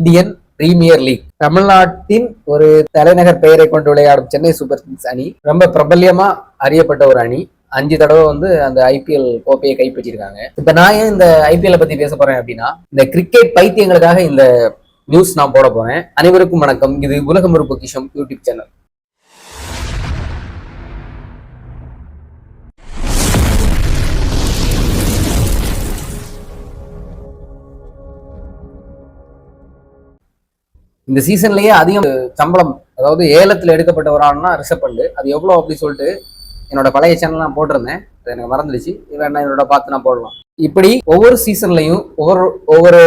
Indian premier league தமிழ்நாட்டின் ஒரு தலைநகர் பெயரை கொண்டு விளையாடும் சென்னை சூப்பர் கிங்ஸ் அணி ரொம்ப பிரபல்யமா அறியப்பட்ட ஒரு அணி. அஞ்சு தடவை வந்து அந்த ஐபிஎல் கோப்பையை கைப்பற்றிருக்காங்க. இப்ப நான் ஏன் இந்த ஐபிஎல் பத்தி பேச போறேன் அப்படின்னா இந்த கிரிக்கெட் பைத்தியங்களுக்காக இந்த நியூஸ் நான் போட போறேன். அனைவருக்கும் வணக்கம். இது உலகம் ஒரு பொக்கிஷம் யூடியூப் சேனல் இந்த சீசன்லயே அதிகம் சம்பளம் அதாவது ஏலத்தில் எடுக்கப்பட்ட ஒரு ஆள்னா ரிஷப் அது எவ்வளோ அப்படி சொல்லிட்டு என்னோட பழைய சேனல் நான் போட்டிருந்தேன். அது எனக்கு மறந்துடுச்சு. வேணா என்னோட பார்த்து நான் போடலாம். இப்படி ஒவ்வொரு சீசன்லையும் ஒவ்வொரு ஒவ்வொரு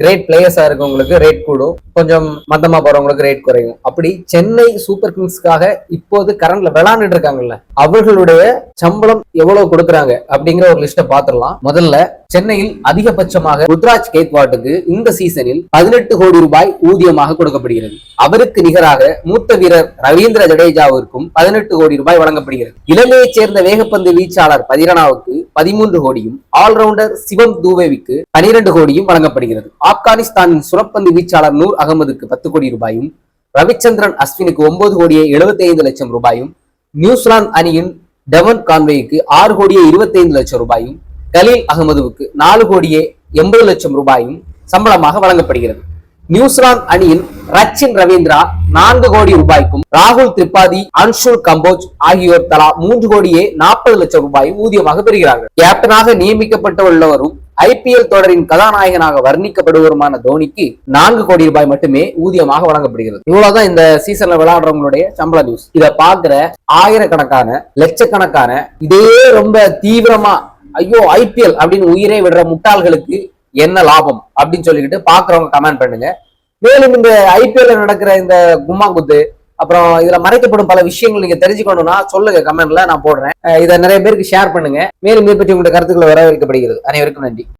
கிரேட் பிளேயர்ஸாக இருக்கவங்களுக்கு ரேட் கூடும். கொஞ்சம் மந்தமாக போகிறவங்களுக்கு ரேட் குறையும். அப்படி சென்னை சூப்பர் கிங்ஸ்க்காக இப்போது கரண்ட்ல விளாண்டுட்டு இருக்காங்கல்ல அவர்களுடைய சம்பளம் எவ்வளவு கொடுக்குறாங்க அப்படிங்கிற ஒரு லிஸ்ட்டை பார்த்துடலாம். முதல்ல சென்னையில் அதிகபட்சமாக ருத்ராஜ் கேக்வாட்டுக்கு இந்த சீசனில் பதினெட்டு கோடி ரூபாய் ஊதியமாக கொடுக்கப்படுகிறது. அவருக்கு நிகராக மூத்த வீரர் ரவீந்திர ஜடேஜாவிற்கும் பதினெட்டு கோடி ரூபாய் வழங்கப்படுகிறது. இலங்கையைச் சேர்ந்த வேகப்பந்து வீச்சாளர் பதிரணாவுக்கு பதிமூன்று கோடியும் ஆல்ரவுண்டர் சிவம் தூவேவிக்கு பனிரெண்டு கோடியும் வழங்கப்படுகிறது. ஆப்கானிஸ்தானின் சுரப்பந்து வீச்சாளர் நூர் அகமதுக்கு பத்து கோடி ரூபாயும் ரவிச்சந்திரன் அஸ்வினுக்கு ஒன்பது கோடியே எழுபத்தி ஐந்து லட்சம் ரூபாயும் நியூசிலாந்து அணியின் டெவன் கான்வேக்கு ஆறு கோடியே இருபத்தி ஐந்து லட்சம் ரூபாயும் கலீல் அகமதுவுக்கு நாலு கோடியே எண்பது லட்சம் ரூபாயும் சம்பளமாக வழங்கப்படுகிறது. நியூசிலாந்து அணியின் ரச்சின் ரவீந்திரா நான்கு கோடி ரூபாய்க்கும் ராகுல் திரிபாதி அன்ஷுல் கம்போஜ் ஆகியோர் தலா மூன்று கோடியே நாற்பது லட்சம் ரூபாயும் ஊதியமாக பெறுகிறார்கள். கேப்டனாக நியமிக்கப்பட்டு உள்ளவரும் ஐபிஎல் தொடரின் கதாநாயகனாக வர்ணிக்கப்படுவருமான தோனிக்கு நான்கு கோடி ரூபாய் மட்டுமே ஊதியமாக வழங்கப்படுகிறது. இவ்வளவுதான் இந்த சீசன்ல விளையாடுறவங்களுடைய சம்பள நியூஸ் இதை பாக்குற ஆயிரக்கணக்கான லட்சக்கணக்கான இதே ரொம்ப தீவிரமா ஐயோ ஐபிஎல் அப்படின்னு உயிரே விடுற முட்டாள்களுக்கு என்ன லாபம் அப்படின்னு சொல்லிக்கிட்டு பாக்குறவங்க கமெண்ட் பண்ணுங்க. மேலும் இந்த ஐபிஎல்ல நடக்கிற இந்த கும்மாங்குத்து அப்புறம் இதுல மறைக்கப்படும் பல விஷயங்கள் நீங்க தெரிஞ்சுக்கணும்னா சொல்லுங்க கமெண்ட்ல நான் போடுறேன். இதை நிறைய பேருக்கு ஷேர் பண்ணுங்க. மேலும் இதை பற்றி உங்களுடைய கருத்துக்களை வரவேற்கப்படுகிறது. அனைவருக்கும் நன்றி.